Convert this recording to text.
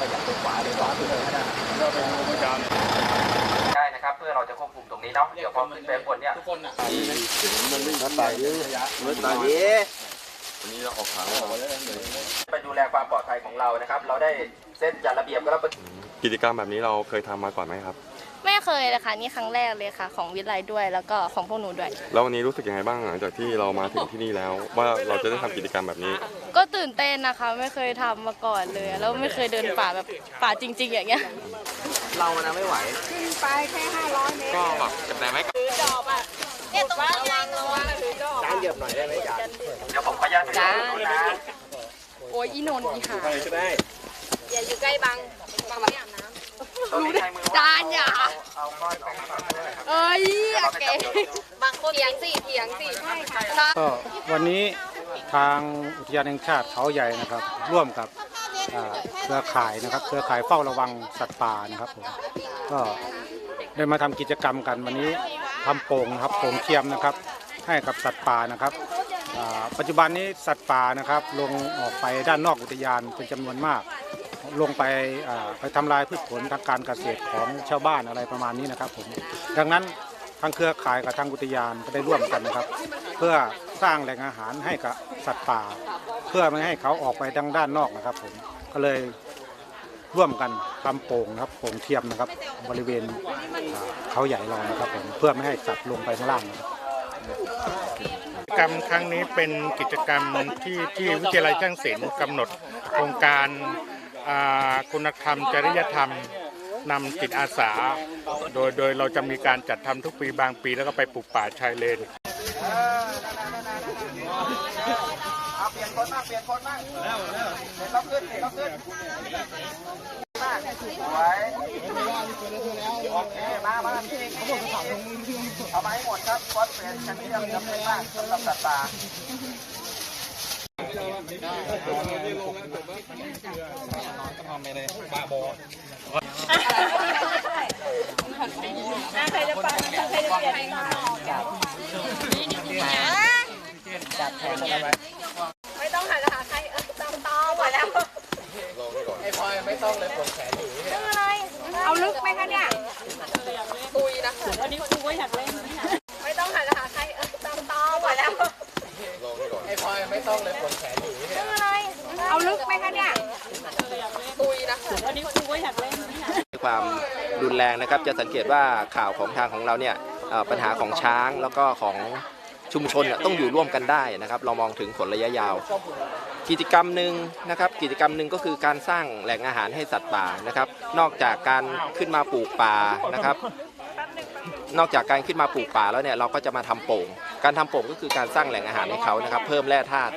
ขยับไปขวาเลยขวาไปเลยก็ได้เราไปดูประจานได้นะครับ เพื่อเราจะควบคุมตรงนี้เนาะเดี๋ยวพอขึ้นไปบนเนี่ยทุกคนอะมันไม่ตายดิมันตายดิวันนี้เราออกขางออกมาแล้วไปดูแลความปลอดภัยของเรานะครับ เราได้เซตจัดระเบียบก็แล้วกิจกรรมแบบนี้เราเคยทำมาก่อนไหมครับ ไม่เคยเลยค่ะนี่ครั้งแรกเลยค่ะ ของวิทยาลัยด้วยแล้วก็ของพวกหนูด้วย แล้ววันนี้รู้สึกยังไงบ้างหลังจากที่เรามาถึงที่นี่แล้ว ว่าเราจะได้ทำกิจกรรมแบบนี้ ก็ตื่นเต้นนะคะ ไม่เคยทำมาก่อนเลย แล้วไม่เคยเดินป่าแบบป่าจริง ๆ อย่างเงี้ย เรามันไม่ไหวก็แบบกับแนวไหมเนี่ยตรงนี้ไงระวังถือดอกน้ำเหยียบหน่อยได้ไหมจ๊ะเดี๋ยวผมขออนุญาตจ้านะโอ้ยอีโนนอีหาไปก็ได้อย่าอยู่ใกล้บังบังไม่อาบน้ ต รงนี้ใช้จานอย่าเอาก้อนของมาด้วยเอ้ยอย่าเก๋บางคนเถียงสิเถียงสี่ก็วันนี้ทางอุทยานแห่งชาติเขาใหญ่นะครับ ร่วมกับเครือข่ายนะครับ เครือข่ายเฝ้าระวังสัตว์ป่านะครับผมก็ได้มาทำกิจกรรมกันวันนี้ทำโป่งนะครับโป่งเทียมนะครับ ให้กับสัตว์ป่านะครับปัจจุบันนี้สัตว์ป่านะครับ ลงออกไปด้านนอกอุทยานเป็นจำนวนมาก ลงไปไปทำลายพืชผลทางการเกษตรของชาวบ้านอะไรประมาณนี้นะครับผมดังนั้นทางเครือข่ายกับทางอุทยานก็ได้ร่วมกันนะครับ เพื่อสร้างแหล่งอาหารให้กับสัตว์ป่า เพื่อไม่ให้เขาออกไปทางด้านนอกนะครับผมก็เลยร่วมกันทำโป่งนะครับโป่งเทียมนะครับ บริเวณเขาใหญ่เรานะครับผมเพื่อไม่ให้สัตว์ลงไปข้างล่างนะครับกิจกรรมครั้งนี้เป็นกิจกรรมที่ที่วิทยาลัยช่างศิลป์กำหนดโครงการ คุณธรรมจริยธรรมนำจิตอาสา โดยโดยเราจะมีการจัดทำทุกปีบางปีแล้วก็ไปปลูกป่าชายเลนเอาเปลี่ยนคนมากเปลี่ยนคนมากแล้วแล้วเปลี่ยนเราขึ้นเปลี่ยนเราขึ้นมากสวยโอเคมามาเอามาให้หมดครับคอสเฟรนชั้นเยี่ยมจำเป็นมากสำหรับสัตว์ป่า ไม่ต้องหันหาใครเออตามตอหมดแล้วไอ้พลอยไม่ต้องเลยปวดแขนอยู่เนี่ยเอาลึกไหมคะเนี่ยตุยนะอันนี้ครูก็อยากเล่นไม่ต้องหันหาใครเออตามตอหมดแล้ว ไอ้พลอยไม่ ต้องเลยปวดแขนอยู่เนี่ยอะไร เอาลึกไหมคะเนี่ยตุยนะอันนี้ครูก็อยากเล่นความรุนแรงนะครับ จะสังเกตว่าข่าวของทางของเราเนี่ยปัญหาของช้างแล้วก็ของชุมชนต้องอยู่ร่วมกันได้นะครับ เรามองถึงผลระยะยาว กิจกรรมหนึ่งนะครับ กิจกรรมหนึ่งก็คือการสร้างแหล่งอาหารให้สัตว์ป่านะครับ นอกจากการขึ้นมาปลูกป่านะครับ นอกจากการขึ้นมาปลูกป่าแล้วเนี่ยเราก็จะมาทำโป่ง การทำโป่งก็คือการสร้างแหล่งอาหารให้เขานะครับ เพิ่มแร่ธาตุ